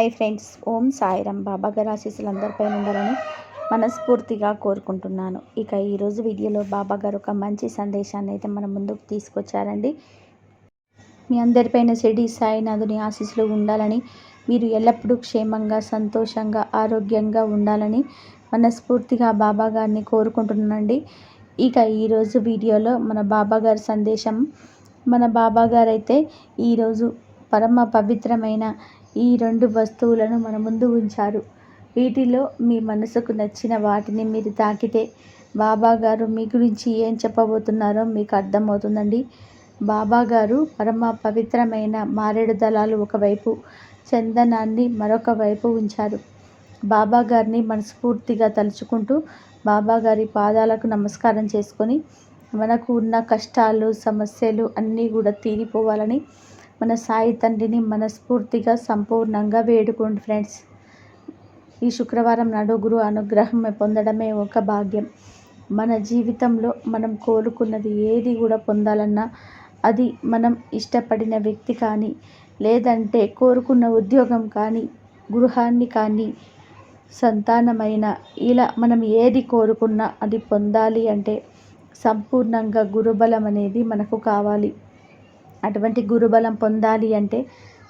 Hi friends Om Sairam. బాబా గారి ఆశీస్సులు అందరిపై ఉండాలని మనస్ఫూర్తిగా కోరుకుంటున్నాను. ఇక ఈరోజు వీడియోలో బాబా గారు ఒక మంచి సందేశాన్ని అయితే మన ముందుకు తీసుకొచ్చారండి. మీ అందరిపైన షిరిడి సాయినాథుని ఆశీస్సులు ఉండాలని మీరు ఎల్లప్పుడూ క్షేమంగా సంతోషంగా ఆరోగ్యంగా ఉండాలని మనస్ఫూర్తిగా బాబా గారిని కోరుకుంటున్నానండి. ఇక ఈరోజు వీడియోలో మన బాబా గారి సందేశం మన బాబా గారు అయితే ఈరోజు పరమ పవిత్రమైన ఈ రెండు వస్తువులను మన ముందు ఉంచారు. వీటిలో మీ మనసుకు నచ్చిన వాటిని మీరు తాకితే బాబా గారు మీ గురించి ఏం చెప్పబోతున్నారో మీకు అర్థమవుతుందండి. బాబా గారు పరమ పవిత్రమైన మారేడు దళాలు ఒకవైపు చందనాన్ని మరొక వైపు ఉంచారు. బాబా గారిని మనస్ఫూర్తిగా తలుచుకుంటూ బాబా గారి పాదాలకు నమస్కారం చేసుకొని మనకు ఉన్న కష్టాలు సమస్యలు అన్నీ కూడా తీరిపోవాలని మన సాయి తండ్రిని మనస్ఫూర్తిగా సంపూర్ణంగా వేడుకోండి ఫ్రెండ్స్. ఈ శుక్రవారం నాడు గురు అనుగ్రహం పొందడమే ఒక భాగ్యం. మన జీవితంలో మనం కోరుకున్నది ఏది కూడా పొందాలన్నా అది మనం ఇష్టపడిన వ్యక్తి కానీ లేదంటే కోరుకున్న ఉద్యోగం కానీ గృహాన్ని కానీ సంతానమైన ఇలా మనం ఏది కోరుకున్నా అది పొందాలి అంటే సంపూర్ణంగా గురుబలం అనేది మనకు కావాలి. అటువంటి గురుబలం పొందాలి అంటే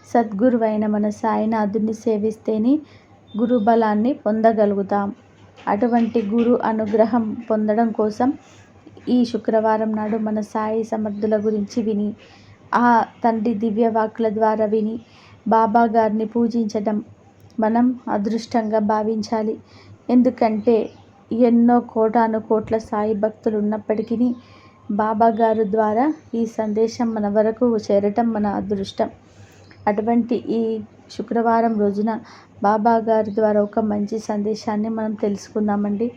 సద్గురువైన మన సాయినాథుని సేవిస్తేనే గురుబలాన్ని పొందగలుగుతాం. అటువంటి గురు అనుగ్రహం పొందడం కోసం ఈ శుక్రవారం నాడు మన సాయి సమర్థుల గురించి విని ఆ తండ్రి దివ్యవాకుల ద్వారా విని బాబా గారిని పూజించడం మనం అదృష్టంగా భావించాలి. ఎందుకంటే ఎన్నో కోటాను కోట్ల సాయి భక్తులు ఉన్నప్పటికీ బాబా గారు ద్వారా ఈ సందేశం మన వరకు చేరటం మన అదృష్టం. అటువంటి ఈ శుక్రవారం రోజున బాబా గారి ద్వారా ఒక మంచి సందేశాన్ని మనం తెలుసుకుందామండి.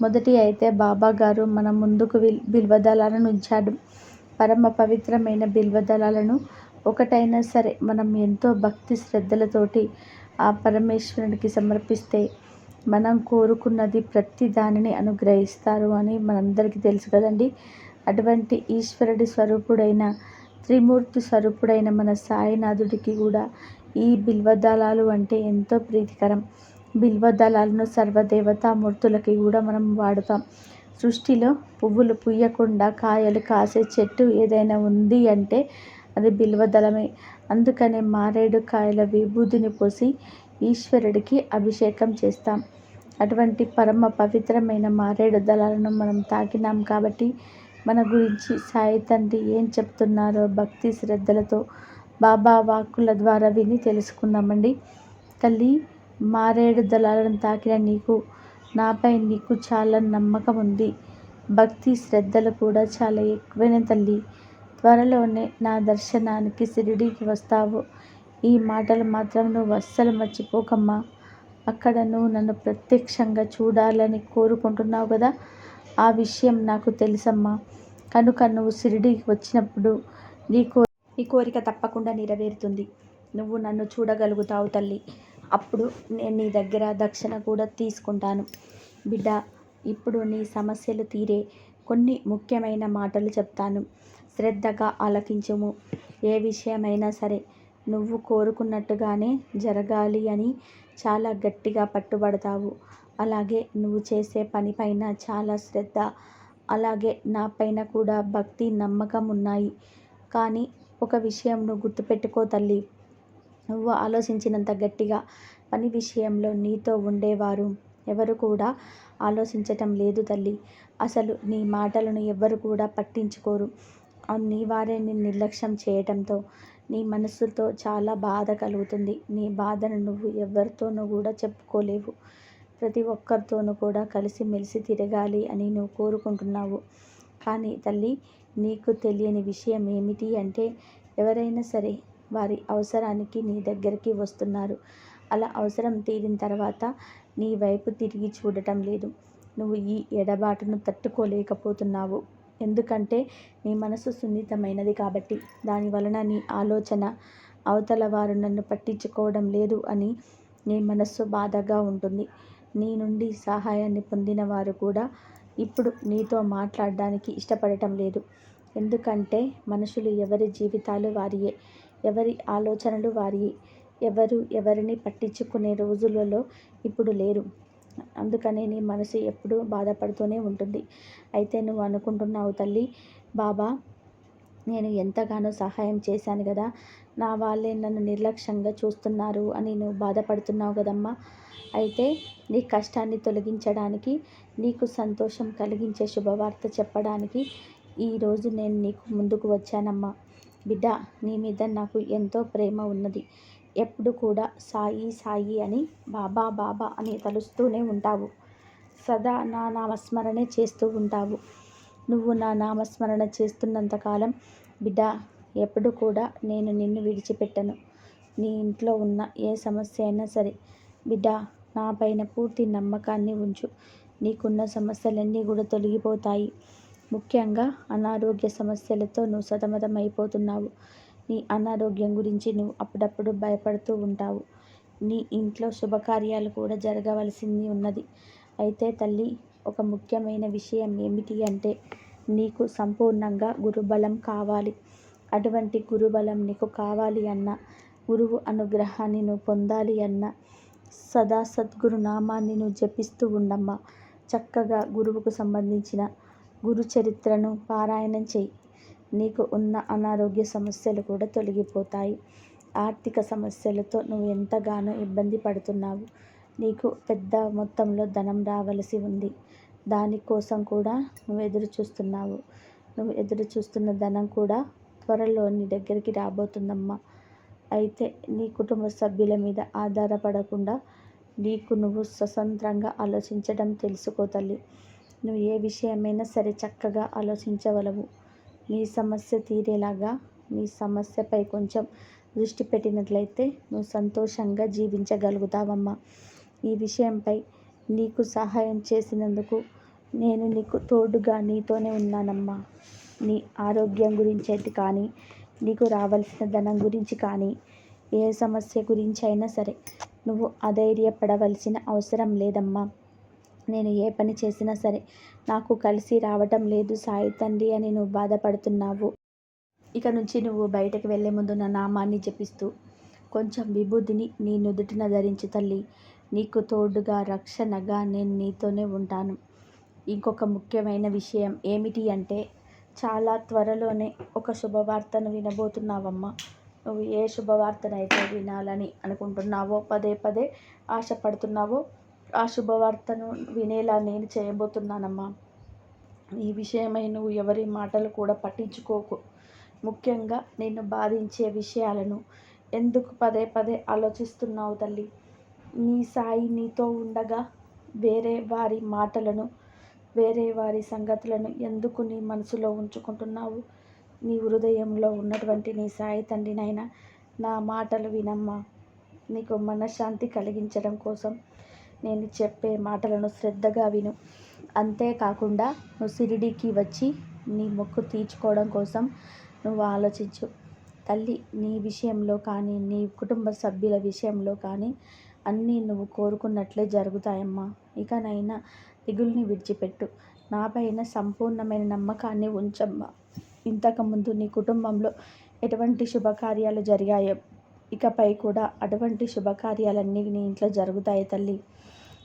మొదటి అయితే బాబా గారు మన ముందుకు విల్ బిల్వదళాలను ఉంచాడు. పరమ పవిత్రమైన బిల్వదళాలను ఒకటైనా సరే మనం ఎంతో భక్తి శ్రద్ధలతోటి ఆ పరమేశ్వరునికి సమర్పిస్తే మనం కోరుకున్నది ప్రతి దానిని అనుగ్రహిస్తారు అని మనందరికీ తెలుసు కదండి. అటువంటి ఈశ్వరుడి స్వరూపుడైన త్రిమూర్తి స్వరూపుడైన మన సాయినాథుడికి కూడా ఈ బిల్వదళాలు అంటే ఎంతో ప్రీతికరం. బిల్వదళాలను సర్వదేవతామూర్తులకి కూడా మనం వాడుతాం. సృష్టిలో పువ్వులు పుయ్యకుండా కాయలు కాసే చెట్టు ఏదైనా ఉంది అంటే అది బిల్వదళమే. అందుకనే మారేడు కాయల విభూతిని పోసి ఈశ్వరుడికి అభిషేకం చేస్తాం. అటువంటి పరమ పవిత్రమైన మారేడు దళాలను మనం తాకినాం కాబట్టి మన గురించి సాయి తండ్రి ఏం చెప్తున్నారో భక్తి శ్రద్ధలతో బాబా వాక్కుల ద్వారా విని తెలుసుకుందామండి. తల్లి మారేడు దళాలను తాకిన నీకు నాపై నీకు చాలా నమ్మకం ఉంది. భక్తి శ్రద్ధలు కూడా చాలా ఎక్కువైన తల్లి. త్వరలోనే నా దర్శనానికి షిరిడీకి వస్తావు. ఈ మాటలు మాత్రం నువ్వు అస్సలు మర్చిపోకమ్మా. అక్కడ నువ్వు నన్ను ప్రత్యక్షంగా చూడాలని కోరుకుంటున్నావు కదా. ఆ విషయం నాకు తెలుసమ్మా. కనుక నువ్వు షిరిడీకి వచ్చినప్పుడు నీ కో నీ కోరిక తప్పకుండా నెరవేరుతుంది. నువ్వు నన్ను చూడగలుగుతావు తల్లి. అప్పుడు నేను నీ దగ్గర దక్షిణ కూడా తీసుకుంటాను. బిడ్డ ఇప్పుడు నీ సమస్యలు తీరే కొన్ని ముఖ్యమైన మాటలు చెప్తాను. శ్రద్ధగా ఆలకించుము. ఏ విషయమైనా సరే నువ్వు కోరుకున్నట్టుగానే జరగాలి అని చాలా గట్టిగా పట్టుబడతావు. అలాగే నువ్వు చేసే పనిపైన చాలా శ్రద్ధ. అలాగే నా పైన కూడా భక్తి నమ్మకం ఉన్నాయి. కానీ ఒక విషయం నువ్వు గుర్తుపెట్టుకో తల్లి. నువ్వు ఆలోచించినంత గట్టిగా పని విషయంలో నీతో ఉండేవారు ఎవరు కూడా ఆలోచించటం లేదు తల్లి. అసలు నీ మాటలను ఎవ్వరు కూడా పట్టించుకోరు. నీ వారే నిర్లక్ష్యం చేయటంతో నీ మనసుతో చాలా బాధ కలుగుతుంది. నీ బాధను నువ్వు ఎవరితోనూ కూడా చెప్పుకోలేవు. ప్రతి ఒక్కరితోనూ కూడా కలిసిమెలిసి తిరగాలి అని నువ్వు కోరుకుంటున్నావు. కానీ తల్లి నీకు తెలియని విషయం ఏమిటి అంటే ఎవరైనా సరే వారి అవసరానికి నీ దగ్గరికి వస్తున్నారు. అలా అవసరం తీరిన తర్వాత నీ వైపు తిరిగి చూడటం లేదు. నువ్వు ఈ ఎడబాటును తట్టుకోలేకపోతున్నావు. ఎందుకంటే నీ మనసు సున్నితమైనది కాబట్టి. దాని వలన నీ ఆలోచన అవతల వారు నన్ను పట్టించుకోవడం లేదు అని నీ మనస్సు బాధగా ఉంటుంది. నీ నుండి సహాయాన్ని పొందిన వారు కూడా ఇప్పుడు నీతో మాట్లాడడానికి ఇష్టపడటం లేదు. ఎందుకంటే మనుషులు ఎవరి జీవితాలు వారియే ఎవరి ఆలోచనలు వారియే. ఎవరు ఎవరిని పట్టించుకునే రోజులలో ఇప్పుడు లేరు. అందుకనే నీ మనసు ఎప్పుడూ బాధపడుతూనే ఉంటుంది. అయితే నువ్వు అనుకుంటున్నావు తల్లి బాబా నేను ఎంతగానో సహాయం చేశాను కదా. నా వాళ్ళే నన్ను నిర్లక్ష్యంగా చూస్తున్నారు అని నువ్వు బాధపడుతున్నావు కదమ్మా. అయితే నీ కష్టాన్ని తొలగించడానికి నీకు సంతోషం కలిగించే శుభవార్త చెప్పడానికి ఈరోజు నేను నీకు ముందుకు వచ్చానమ్మా. బిడ్డ నీ మీద నాకు ఎంతో ప్రేమ ఉన్నది. ఎప్పుడు కూడా సాయి సాయి అని బాబా బాబా అని తలుస్తూనే ఉంటావు. సదా నా నామస్మరణే చేస్తూ ఉంటావు. నువ్వు నా నామస్మరణ చేస్తున్నంతకాలం బిడ్డ ఎప్పుడు కూడా నేను నిన్ను విడిచిపెట్టను. నీ ఇంట్లో ఉన్న ఏ సమస్య అయినా సరే బిడ్డ నా పైన పూర్తి నమ్మకాన్ని ఉంచు. నీకున్న సమస్యలన్నీ కూడా తొలగిపోతాయి. ముఖ్యంగా అనారోగ్య సమస్యలతో నువ్వు సతమతం అయిపోతున్నావు నీ అనారోగ్యం గురించి నువ్వు అప్పుడప్పుడు భయపడుతూ ఉంటావు. నీ ఇంట్లో శుభకార్యాలు కూడా జరగవలసింది ఉన్నది. అయితే తల్లి ఒక ముఖ్యమైన విషయం ఏమిటి అంటే నీకు సంపూర్ణంగా గురుబలం కావాలి. అటువంటి గురుబలం నీకు కావాలి అన్న గురువు అనుగ్రహాన్ని నువ్వు పొందాలి అన్న సదా సద్గురు నామాన్ని నువ్వు జపిస్తూ ఉండమ్మా. చక్కగా గురువుకు సంబంధించిన గురు చరిత్రను పారాయణం చెయ్యి నీకు ఉన్న అనారోగ్య సమస్యలు కూడా తొలగిపోతాయి. ఆర్థిక సమస్యలతో నువ్వు ఎంతగానో ఇబ్బంది పడుతున్నావు. నీకు పెద్ద మొత్తంలో ధనం రావలసి ఉంది. దానికోసం కూడా నువ్వు ఎదురు చూస్తున్నావు. నువ్వు ఎదురు చూస్తున్న ధనం కూడా త్వరలో నీ దగ్గరికి రాబోతుందమ్మా. అయితే నీ కుటుంబ సభ్యుల మీద ఆధారపడకుండా నీకు నువ్వు స్వతంత్రంగా ఆలోచించడం తెలుసుకో తల్లి. నువ్వు ఏ విషయమైనా సరే చక్కగా ఆలోచించగలవు. నీ సమస్య తీరేలాగా నీ సమస్యపై కొంచెం దృష్టి పెట్టినట్లయితే నువ్వు సంతోషంగా జీవించగలుగుతావమ్మా. ఈ విషయంపై నీకు సహాయం చేసినందుకు నేను నీకు తోడుగా నీతోనే ఉన్నానమ్మా. నీ ఆరోగ్యం గురించి కానీ నీకు రావాల్సిన ధనం గురించి కానీ ఏ సమస్య గురించి అయినా సరే నువ్వు అధైర్యపడవలసిన అవసరం లేదమ్మా. నేను ఏ పని చేసినా సరే నాకు కలిసి రావటం లేదు సాయి తండ్రి అని నువ్వు బాధపడుతున్నావు. ఇక నుంచి నువ్వు బయటకు వెళ్ళే ముందు నా నామాన్ని జపిస్తూ కొంచెం విభూతిని నీ నుదుటిన ధరించి తల్లి. నీకు తోడుగా రక్షణగా నేను నీతోనే ఉంటాను. ఇంకొక ముఖ్యమైన విషయం ఏమిటి అంటే చాలా త్వరలోనే ఒక శుభవార్తను వినబోతున్నావమ్మా. నువ్వు ఏ శుభవార్తనైతే వినాలని అనుకుంటున్నావో పదే పదే ఆశపడుతున్నావో ఆ శుభవార్తను వినేలా నేను చేయబోతున్నానమ్మా. ఈ విషయమై నువ్వు ఎవరి మాటలు కూడా పట్టించుకోకు. ముఖ్యంగా నిన్ను బాధించే విషయాలను ఎందుకు పదే పదే ఆలోచిస్తున్నావు తల్లి? నీ సాయి నీతో ఉండగా వేరే వారి మాటలను వేరే వారి సంగతులను ఎందుకు నీ మనసులో ఉంచుకుంటున్నావు? నీ హృదయంలో ఉన్నటువంటి నీ సాయి తండ్రినైనా నా మాటలు వినమ్మా. నీకు మనశ్శాంతి కలిగించడం కోసం నేను చెప్పే మాటలను శ్రద్ధగా విను. అంతేకాకుండా నువ్వు షిరిడీకి వచ్చి నీ మొక్కు తీర్చుకోవడం కోసం నువ్వు ఆలోచించు. తల్లి నీ విషయంలో కానీ నీ కుటుంబ సభ్యుల విషయంలో కానీ అన్నీ నువ్వు కోరుకున్నట్లే జరుగుతాయమ్మా. ఇకనైనా దిగుల్ని విడిచిపెట్టు. నాపైన సంపూర్ణమైన నమ్మకాన్ని ఉంచమ్మా. ఇంతకుముందు నీ కుటుంబంలో ఎటువంటి శుభకార్యాలు జరిగాయో ఇకపై కూడా అటువంటి శుభకార్యాలన్నీ నీ ఇంట్లో జరుగుతాయి తల్లి.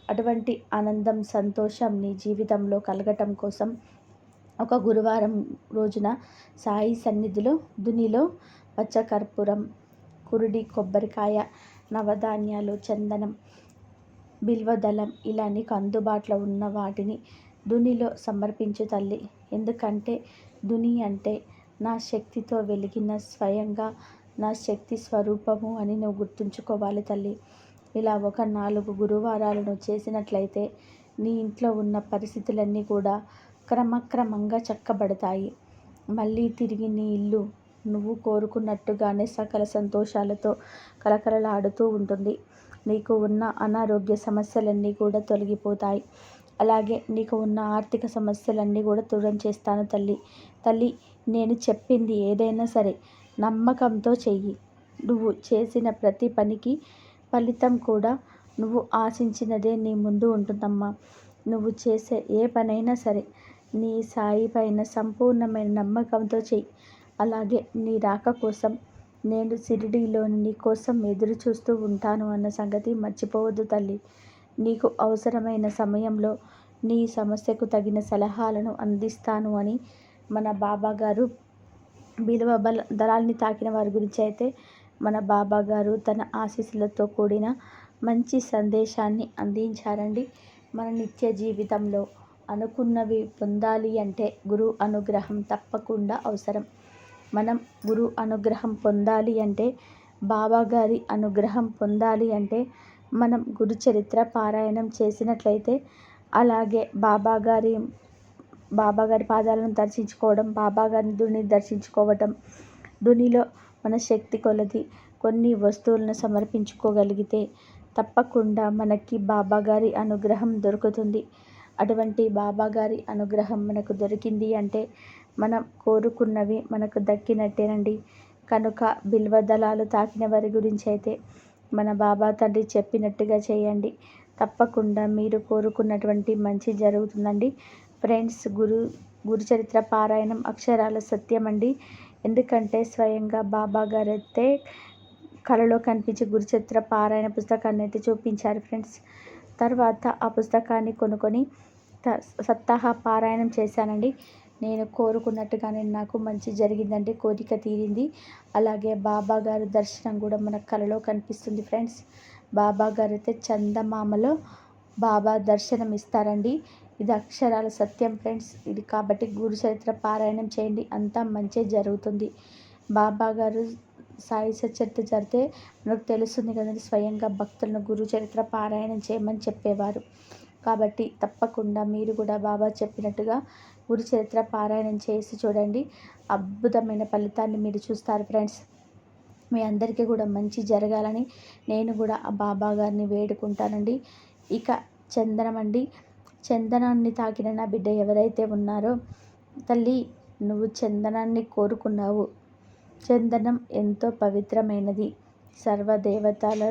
అటువంటి ఆనందం సంతోషం నీ జీవితంలో కలగటం కోసం ఒక గురువారం రోజున సాయి సన్నిధిలో దునిలో పచ్చకర్పూరం కురుడి కొబ్బరికాయ నవధాన్యాలు చందనం బిల్వదళం ఇలా నీకు అందుబాటులో ఉన్న వాటిని దునిలో సమర్పించు తల్లి. ఎందుకంటే దుని అంటే నా శక్తితో వెలిగిన స్వయంగా నా శక్తి స్వరూపము అని నువ్వు గుర్తుంచుకోవాలి తల్లి. ఇలా ఒక నాలుగు గురువారాలను చేసినట్లయితే నీ ఇంట్లో ఉన్న పరిస్థితులన్నీ కూడా క్రమక్రమంగా చక్కబడతాయి. మళ్ళీ తిరిగి నీ ఇల్లు నువ్వు కోరుకున్నట్టుగానే సకల సంతోషాలతో కలకలలాడుతూ ఉంటుంది. నీకు ఉన్న అనారోగ్య సమస్యలన్నీ కూడా తొలగిపోతాయి. అలాగే నీకు ఉన్న ఆర్థిక సమస్యలన్నీ కూడా దూరం చేస్తాను తల్లి. తల్లి నేను చెప్పింది ఏదైనా సరే నమ్మకంతో చెయ్యి. నువ్వు చేసిన ప్రతి పనికి ఫలితం కూడా నువ్వు ఆశించినదే నీ ముందు ఉంటుందమ్మా. నువ్వు చేసే ఏ పనైనా సరే నీ సాయి పైన సంపూర్ణమైన నమ్మకంతో చెయ్యి. అలాగే నీ రాక కోసం నేను షిరిడీలోని నీ కోసం ఎదురు చూస్తూ ఉంటాను అన్న సంగతి మర్చిపోవద్దు తల్లి. నీకు అవసరమైన సమయంలో నీ సమస్యకు తగిన సలహాలను అందిస్తాను అని మన బాబాగారు విలువ బల దళాల్ని తాకిన వారి గురించి అయితే మన బాబాగారు తన ఆశీస్సులతో కూడిన మంచి సందేశాన్ని అందించారండి మన నిత్య జీవితంలో. అనుకున్నవి పొందాలి అంటే గురువు అనుగ్రహం తప్పకుండా అవసరం. మనం గురు అనుగ్రహం పొందాలి అంటే బాబాగారి అనుగ్రహం పొందాలి అంటే మనం గురు చరిత్ర పారాయణం చేసినట్లయితే అలాగే బాబాగారి బాబాగారి పాదాలను దర్శించుకోవడం బాబాగారిని దుని దర్శించుకోవటం దునిలో మన శక్తి కొలది కొన్ని వస్తువులను సమర్పించుకోగలిగితే తప్పకుండా మనకి బాబాగారి అనుగ్రహం దొరుకుతుంది. అటువంటి బాబాగారి అనుగ్రహం మనకు దొరికింది అంటే మనం కోరుకున్నవి మనకు దక్కినట్టేనండి. కనుక బిల్వదళాలు తాకిన వారి గురించి అయితే మన బాబా తండ్రి చెప్పినట్టుగా చేయండి. తప్పకుండా మీరు కోరుకున్నటువంటి మంచి జరుగుతుందండి. ఫ్రెండ్స్ గురు గురుచరిత్ర పారాయణం అక్షరాల సత్యం అండి ఎందుకంటే స్వయంగా బాబా గారు అయితే కళలో కనిపించే గురుచరిత్ర పారాయణ పుస్తకాన్ని అయితే చూపించారు ఫ్రెండ్స్. తర్వాత ఆ పుస్తకాన్ని కొనుక్కొని సప్తాహ పారాయణం చేశానండి. నేను కోరుకున్నట్టుగానే నాకు మంచి జరిగిందండి కోరిక తీరింది. అలాగే బాబా గారి దర్శనం కూడా మన కళలో కనిపిస్తుంది ఫ్రెండ్స్. బాబా గారు అయితే చందమామలో బాబా దర్శనం ఇస్తారండి. ఇది అక్షరాల సత్యం ఫ్రెండ్స్. ఇది కాబట్టి గురు చరిత్ర పారాయణం చేయండి. అంతా మంచి జరుగుతుంది. బాబా గారు సాయి సచరిత్ర జరిగితే మనకు తెలుస్తుంది కదండి స్వయంగా భక్తులను గురు చరిత్ర పారాయణం చేయమని చెప్పేవారు. కాబట్టి తప్పకుండా మీరు కూడా బాబా చెప్పినట్టుగా గురు చరిత్ర పారాయణం చేసి చూడండి. అద్భుతమైన ఫలితాన్ని మీరు చూస్తారు ఫ్రెండ్స్. మీ అందరికీ కూడా మంచి జరగాలని నేను కూడా ఆ బాబా గారిని వేడుకుంటానండి. ఇక చందనం అండి. చందనాన్ని తాకిన నా బిడ్డ ఎవరైతే ఉన్నారో తల్లి నువ్వు చందనాన్ని కోరుకున్నావు. చందనం ఎంతో పవిత్రమైనది. సర్వదేవతల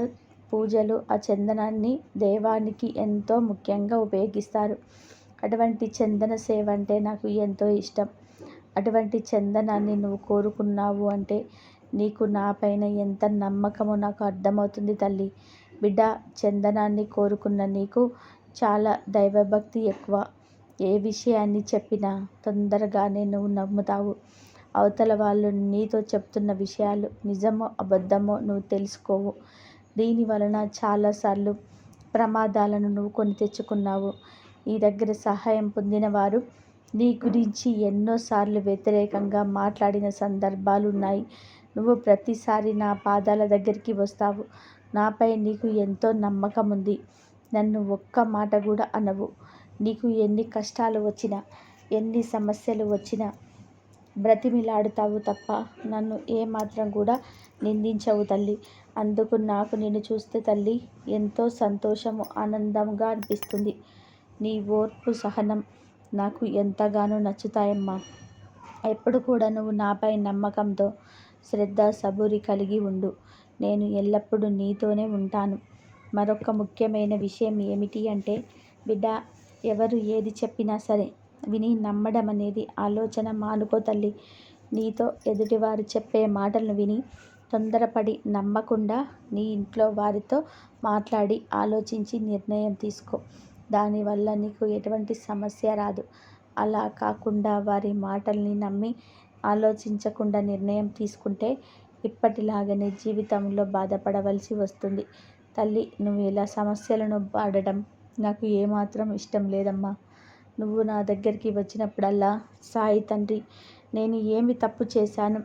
పూజలు ఆ చందనాన్ని దేవానికి ఎంతో ముఖ్యంగా ఉపయోగిస్తారు. అటువంటి చందన సేవ అంటే నాకు ఎంతో ఇష్టం. అటువంటి చందనాన్ని నువ్వు కోరుకున్నావు అంటే నీకు నా పైన ఎంత నమ్మకమో నాకు అర్థమవుతుంది తల్లి. బిడ్డ చందనాన్ని కోరుకున్న నీకు చాలా దైవభక్తి ఎక్కువ. ఏ విషయాన్ని చెప్పినా తొందరగానే నువ్వు నమ్ముతావు. అవతల వాళ్ళు నీతో చెప్తున్న విషయాలు నిజమో అబద్ధమో నువ్వు తెలుసుకోవు. దీని వలన చాలాసార్లు ప్రమాదాలను నువ్వు కొని తెచ్చుకున్నావు. నీ దగ్గర సహాయం పొందిన వారు నీ గురించి ఎన్నోసార్లు వ్యతిరేకంగా మాట్లాడిన సందర్భాలు ఉన్నాయి. నువ్వు ప్రతిసారి నా పాదాల దగ్గరికి వస్తావు. నాపై నీకు ఎంతో నమ్మకం ఉంది. నన్ను ఒక్క మాట కూడా అనవు. నీకు ఎన్ని కష్టాలు వచ్చినా ఎన్ని సమస్యలు వచ్చినా బ్రతిమిలాడుతావు తప్ప నన్ను ఏమాత్రం కూడా నిందించవు తల్లి. అందుకు నాకు నిన్ను చూస్తే తల్లి ఎంతో సంతోషము ఆనందంగా అనిపిస్తుంది. నీ ఓర్పు సహనం నాకు ఎంతగానో నచ్చుతాయమ్మా. ఎప్పుడు కూడా నువ్వు నాపై నమ్మకంతో శ్రద్ధ సబూరి కలిగి ఉండు. నేను ఎల్లప్పుడూ నీతోనే ఉంటాను. మరొక ముఖ్యమైన విషయం ఏమిటి అంటే బిడ్డ ఎవరు ఏది చెప్పినా సరే విని నమ్మడం అనేది ఆలోచన మానుకో తల్లి. నీతో ఎదుటివారు చెప్పే మాటలను విని తొందరపడి నమ్మకుండా నీ ఇంట్లో వారితో మాట్లాడి ఆలోచించి నిర్ణయం తీసుకో. దానివల్ల నీకు ఎటువంటి సమస్య రాదు. అలా కాకుండా వారి మాటల్ని నమ్మి ఆలోచించకుండా నిర్ణయం తీసుకుంటే ఇప్పటిలాగానే జీవితంలో బాధపడవలసి వస్తుంది. తల్లి నువ్వు ఇలా సమస్యలను పాడడం నాకు ఏమాత్రం ఇష్టం లేదమ్మా. నువ్వు నా దగ్గరికి వచ్చినప్పుడల్లా సాయి తండ్రి నేను ఏమి తప్పు చేశాను?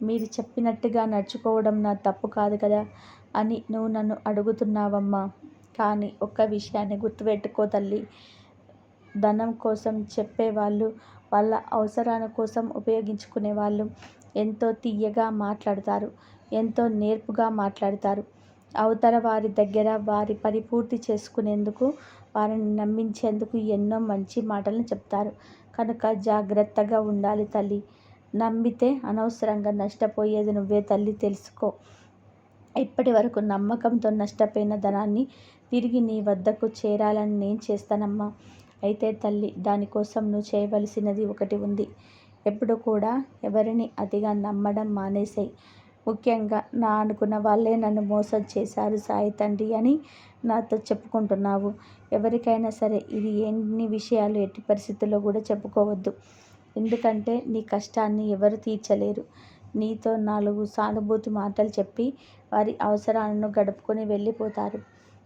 మీరు చెప్పినట్టుగా నడుచుకోవడం నా తప్పు కాదు కదా అని నువ్వు నన్ను అడుగుతున్నావమ్మా. కానీ ఒక్క విషయాన్ని గుర్తుపెట్టుకో తల్లి. ధనం కోసం చెప్పేవాళ్ళు వాళ్ళ అవసరాల కోసం ఉపయోగించుకునే వాళ్ళు ఎంతో తీయగా మాట్లాడతారు ఎంతో నేర్పుగా మాట్లాడతారు. అవతల వారి దగ్గర వారి పని పూర్తి చేసుకునేందుకు వారిని నమ్మించేందుకు ఎన్నో మంచి మాటలను చెప్తారు. కనుక జాగ్రత్తగా ఉండాలి తల్లి. నమ్మితే అనవసరంగా నష్టపోయేది నువ్వే తల్లి తెలుసుకో. ఇప్పటి వరకు నమ్మకంతో నష్టపోయిన ధనాన్ని తిరిగి నీ వద్దకు చేరాలని నేను చేస్తానమ్మా. అయితే తల్లి దానికోసం నువ్వు చేయవలసినది ఒకటి ఉంది. ఎప్పుడు కూడా ఎవరిని అతిగా నమ్మడం మానేసాయి. ముఖ్యంగా నా అనుకున్న వాళ్ళే నన్ను మోసం చేశారు సాయి తండ్రి అని నాతో చెప్పుకుంటున్నావు. ఎవరికైనా సరే ఇది ఎన్ని విషయాలు ఎట్టి పరిస్థితుల్లో కూడా చెప్పుకోవద్దు. ఎందుకంటే నీ కష్టాన్ని ఎవరు తీర్చలేరు. నీతో నాలుగు సానుభూతి మాటలు చెప్పి వారి అవసరాలను గడుపుకొని వెళ్ళిపోతారు.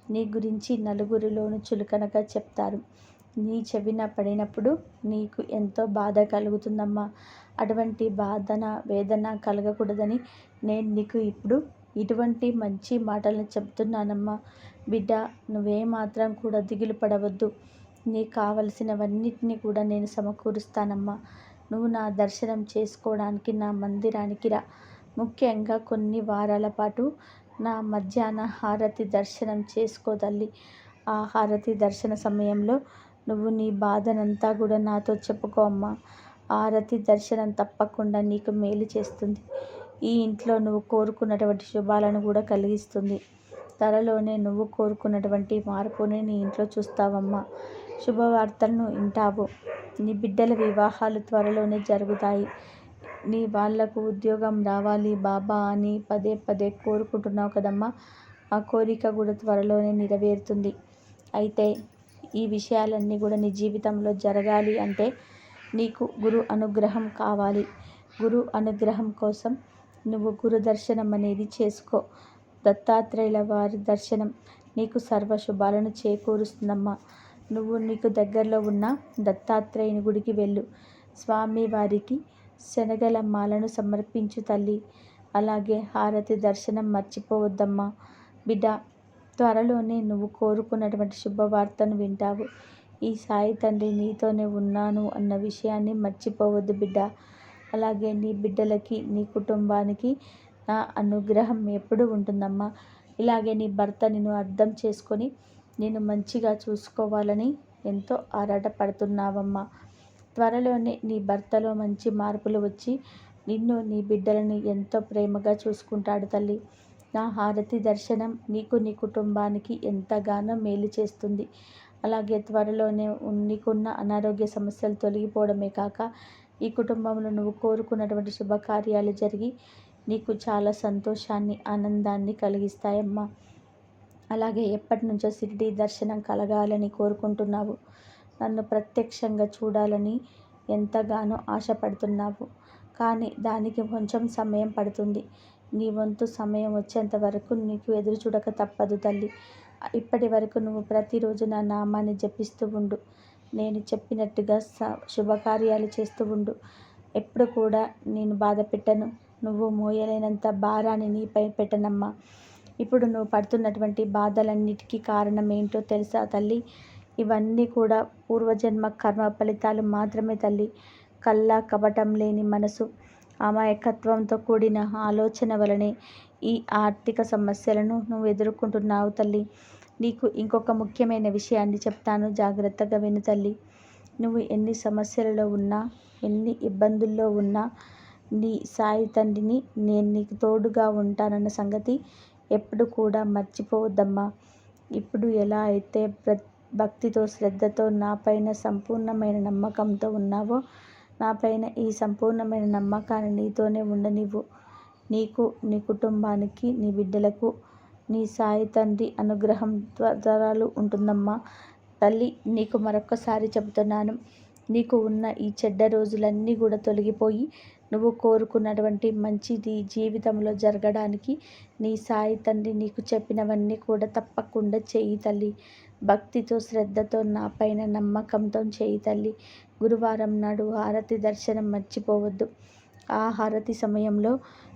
నీ గురించి నలుగురిలోనూ చులకనగా చెప్తారు. నీ చెవిన పడినప్పుడు నీకు ఎంతో బాధ కలుగుతుందమ్మా. అటువంటి బాధన వేదన కలగకూడదని నేను నీకు ఇప్పుడు ఇటువంటి మంచి మాటలను చెప్తున్నానమ్మా. బిడ్డ నువ్వేమాత్రం కూడా దిగులు పడవద్దు. నీకు కావలసినవన్నిటినీ కూడా నేను సమకూరుస్తానమ్మా. నువ్వు నా దర్శనం చేసుకోవడానికి నా మందిరానికి రా. ముఖ్యంగా కొన్ని వారాల పాటు నా మధ్యాహ్న హారతి దర్శనం చేసుకో తల్లి. ఆ హారతి దర్శన సమయంలో నువ్వు నీ బాధనంతా కూడా నాతో చెప్పుకో అమ్మా. హారతి దర్శనం తప్పకుండా నీకు మేలు చేస్తుంది. ఈ ఇంట్లో నువ్వు కోరుకున్నటువంటి శుభాలను కూడా కలిగిస్తుంది. త్వరలోనే నువ్వు కోరుకున్నటువంటి మార్పుని నీ ఇంట్లో చూస్తావమ్మా. శుభవార్తలను వింటావు. నీ బిడ్డల వివాహాలు త్వరలోనే జరుగుతాయి. నీ వాళ్ళకు ఉద్యోగం రావాలి. బాబా అని పదే పదే కోరుకుంటున్నావు కదమ్మా. ఆ కోరిక కూడా త్వరలోనే నెరవేరుతుంది. అయితే ఈ విషయాలన్నీ కూడా నీ జీవితంలో జరగాలి అంటే నీకు గురు అనుగ్రహం కావాలి. గురు అనుగ్రహం కోసం నువ్వు గురు దర్శనం అనేది చేసుకో. దత్తాత్రేయుల వారి దర్శనం నీకు సర్వ శుభాలను చేకూరుస్తుందమ్మా. నువ్వు నీకు దగ్గరలో ఉన్న దత్తాత్రేయుని గుడికి వెళ్ళు. స్వామి వారికి శనగల మాలను సమర్పించు తల్లి. అలాగే హారతి దర్శనం మర్చిపోవద్దమ్మా. బిడ్డ త్వరలోనే నువ్వు కోరుకున్నటువంటి శుభవార్తను వింటావు. ఈ సాయి తండ్రి నీతోనే ఉన్నాను అన్న విషయాన్ని మర్చిపోవద్దు బిడ్డ. అలాగే నీ బిడ్డలకి నీ కుటుంబానికి నా అనుగ్రహం ఎప్పుడు ఉంటుందమ్మా. ఇలాగే నీ భర్త నిన్ను అర్థం చేసుకొని నేను మంచిగా చూసుకోవాలని ఎంతో ఆరాటపడుతున్నావమ్మా. త్వరలోనే నీ భర్తలో మంచి మార్పులు వచ్చి నిన్ను నీ బిడ్డలను ఎంతో ప్రేమగా చూసుకుంటాడు తల్లి. నా హారతి దర్శనం నీకు నీ కుటుంబానికి ఎంతగానో మేలు చేస్తుంది. అలాగే త్వరలోనే నీకున్న అనారోగ్య సమస్యలు తొలగిపోవడమే కాక ఈ కుటుంబంలో నువ్వు కోరుకున్నటువంటి శుభకార్యాలు జరిగి నీకు చాలా సంతోషాన్ని ఆనందాన్ని కలిగిస్తాయమ్మా. అలాగే ఎప్పటి నుంచో షిరిడి దర్శనం కలగాలని కోరుకుంటున్నావు. నన్ను ప్రత్యక్షంగా చూడాలని ఎంతగానో ఆశపడుతున్నావు. కానీ దానికి కొంచెం సమయం పడుతుంది. నీ వంతు సమయం వచ్చేంత వరకు నీకు ఎదురు చూడక తప్పదు తల్లి. ఇప్పటి వరకు నువ్వు ప్రతిరోజు నా నామాన్ని జపిస్తూ ఉండు. నేను చెప్పినట్టుగా స శుభకార్యాలు చేస్తూ ఉండు. ఎప్పుడు కూడా నేను బాధ పెట్టను నువ్వు మోయలేనంత భారాన్ని నీపై పెట్టనమ్మా. ఇప్పుడు నువ్వు పడుతున్నటువంటి బాధలన్నిటికీ కారణం ఏంటో తెలుసా తల్లి? ఇవన్నీ కూడా పూర్వజన్మ కర్మ ఫలితాలు మాత్రమే తల్లి. కళ్ళ కపటం లేని మనసు అమాయకత్వంతో కూడిన ఆలోచన వలనే ఈ ఆర్థిక సమస్యలను నువ్వు ఎదుర్కొంటున్నావు తల్లి. నీకు ఇంకొక ముఖ్యమైన విషయాన్ని చెప్తాను. జాగ్రత్తగా విను తల్లి. నువ్వు ఎన్ని సమస్యలలో ఉన్నా ఎన్ని ఇబ్బందుల్లో ఉన్నా నీ సాయి తండ్రిని నేను నీకు తోడుగా ఉంటానన్న సంగతి ఎప్పుడు కూడా మర్చిపోవద్దమ్మా. ఇప్పుడు ఎలా అయితే ప్ర భక్తితో శ్రద్ధతో నాపైన సంపూర్ణమైన నమ్మకంతో ఉన్నావో నాపైన ఈ సంపూర్ణమైన నమ్మకాన్ని నీతోనే ఉండనివ్వు. నీకు నీ కుటుంబానికి నీ బిడ్డలకు నీ సాయి తండ్రి అనుగ్రహం త్వరాలు ఉంటుందమ్మా. తల్లి నీకు మరొక్కసారి చెబుతున్నాను. నీకు ఉన్న ఈ చెడ్డ రోజులన్నీ కూడా తొలగిపోయి నువ్వు కోరుకున్నటువంటి మంచిది జీవితంలో జరగడానికి నీ సాయి తండ్రి నీకు చెప్పినవన్నీ కూడా తప్పకుండా చేయి తల్లి. భక్తితో శ్రద్ధతో నా పైన నమ్మకంతో చేయి తల్లి. గురువారం నాడు హారతి దర్శనం మర్చిపోవద్దు. ఆ హారతి సమయంలో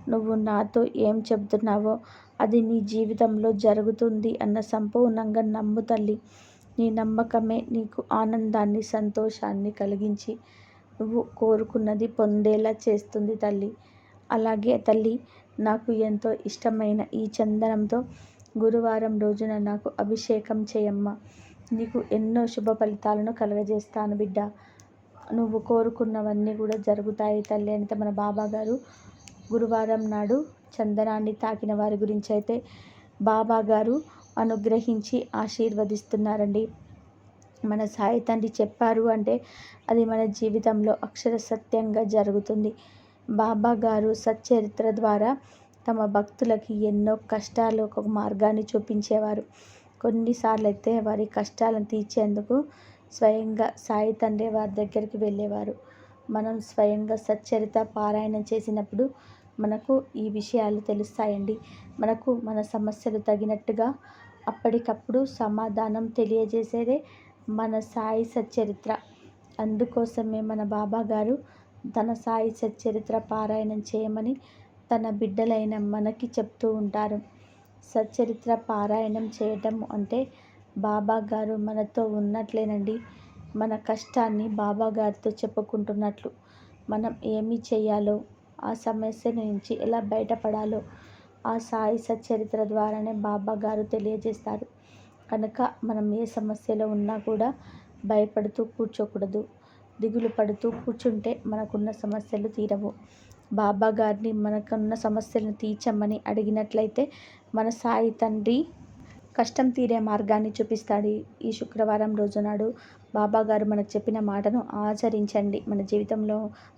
నువ్వు నాతో ఏం చెబుతున్నావో అది నీ జీవితంలో జరుగుతుంది అన్న సంపూర్ణంగా నమ్ము తల్లి. నీ నమ్మకమే నీకు ఆనందాన్ని సంతోషాన్ని కలిగించి నువ్వు కోరుకున్నది పొందేలా చేస్తుంది తల్లి. అలాగే తల్లి నాకు ఎంతో ఇష్టమైన ఈ చందనంతో గురువారం రోజున నాకు అభిషేకం చేయమ్మ. నీకు ఎన్నో శుభ ఫలితాలను కలగజేస్తాను బిడ్డ. నువ్వు కోరుకున్నవన్నీ కూడా జరుగుతాయి తల్లి అంటే మన బాబా గారు గురువారం నాడు చందనాన్ని తాకిన వారి గురించి అయితే బాబా గారు అనుగ్రహించి ఆశీర్వదిస్తున్నారండి. మన సాయి తండ్రి చెప్పారు అంటే అది మన జీవితంలో అక్షర సత్యంగా జరుగుతుంది. బాబా గారు సచ్చరిత్ర ద్వారా తమ భక్తులకి ఎన్నో కష్టాలు ఒక మార్గాన్ని చూపించేవారు. కొన్నిసార్లు అయితే వారి కష్టాలను తీర్చేందుకు స్వయంగా సాయి తండ్రి వారి దగ్గరికి వెళ్ళేవారు. మనం స్వయంగా సచ్చరిత పారాయణం చేసినప్పుడు మనకు ఈ విషయాలు తెలుస్తాయండి. మనకు మన సమస్యలు తగినట్టుగా అప్పటికప్పుడు సమాధానం తెలియజేసేదే మన సాయి సచ్చరిత్ర. అందుకోసమే మన బాబా గారు తన సాయి సచ్చరిత్ర పారాయణం చేయమని తన బిడ్డలైన మనకి చెప్తూ ఉంటారు. సచ్చరిత్ర పారాయణం చేయటం అంటే బాబా గారు మనతో ఉన్నట్లేనండి. మన కష్టాన్ని బాబా గారితో చెప్పుకుంటున్నట్లు మనం ఏమి చేయాలో ఆ సమస్య నుంచి ఎలా బయటపడాలో ఆ సాయి సచ్చరిత్ర ద్వారానే బాబా గారు తెలియజేస్తారు. కనుక మనం ఏ సమస్యలో ఉన్నా కూడా భయపడుతూ కూర్చోకూడదు. దిగులు పడుతూ కూర్చుంటే మనకున్న సమస్యలు తీరవు. బాబా గారిని మనకున్న సమస్యలను తీర్చమని అడిగినట్లయితే మన సాయి తండ్రి కష్టం తీరే మార్గాన్ని చూపిస్తాడు ఈ శుక్రవారం రోజు నాడు బాబా గారు మనకు చెప్పిన మాటను ఆచరించండి. మన జీవితంలో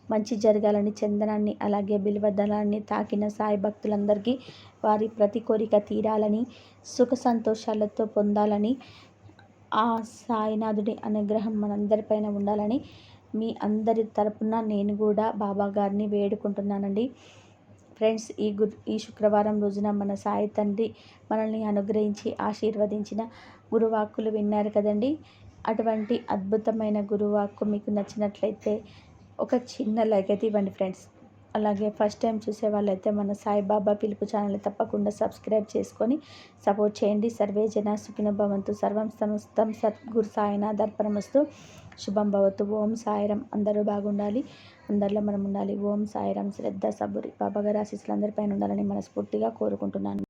మంచి జరగాలని చందనాన్ని అలాగే బిల్వదళాన్ని తాకిన సాయి భక్తులందరికీ వారి ప్రతి కోరిక తీరాలని సుఖ సంతోషాలతో పొందాలని ఆ సాయినాథుడి అనుగ్రహం మనందరిపైన ఉండాలని మీ అందరి తరపున నేను కూడా బాబా గారిని వేడుకుంటున్నానండి. ఫ్రెండ్స్ ఈ గు ఈ శుక్రవారం రోజున మన సాయి తండ్రి మనల్ని అనుగ్రహించి ఆశీర్వదించిన గురువాక్కులు విన్నారు కదండి. అటువంటి అద్భుతమైన గురువాక్కు మీకు నచ్చినట్లయితే ఒక చిన్న లైక్ అయితే ఇవ్వండి ఫ్రెండ్స్. అలాగే ఫస్ట్ టైం చూసే వాళ్ళైతే మన సాయిబాబా పిలుపు ఛానల్ తప్పకుండా సబ్స్క్రైబ్ చేసుకొని సపోర్ట్ చేయండి. సర్వే జన సుఖిన భవంతు. సర్వం సమస్తం సద్గురు సాయినాథ్ అర్పణమస్తు శుభం భవతు. ఓం సాయిరం. అందరూ బాగుండాలి. అందరిలో మనం ఉండాలి ఓం సాయిరం. శ్రద్ధ సబురి. బాబాగారి ఆశీస్సులు అందరిపైన ఉండాలని మనస్ఫూర్తిగా కోరుకుంటున్నాను.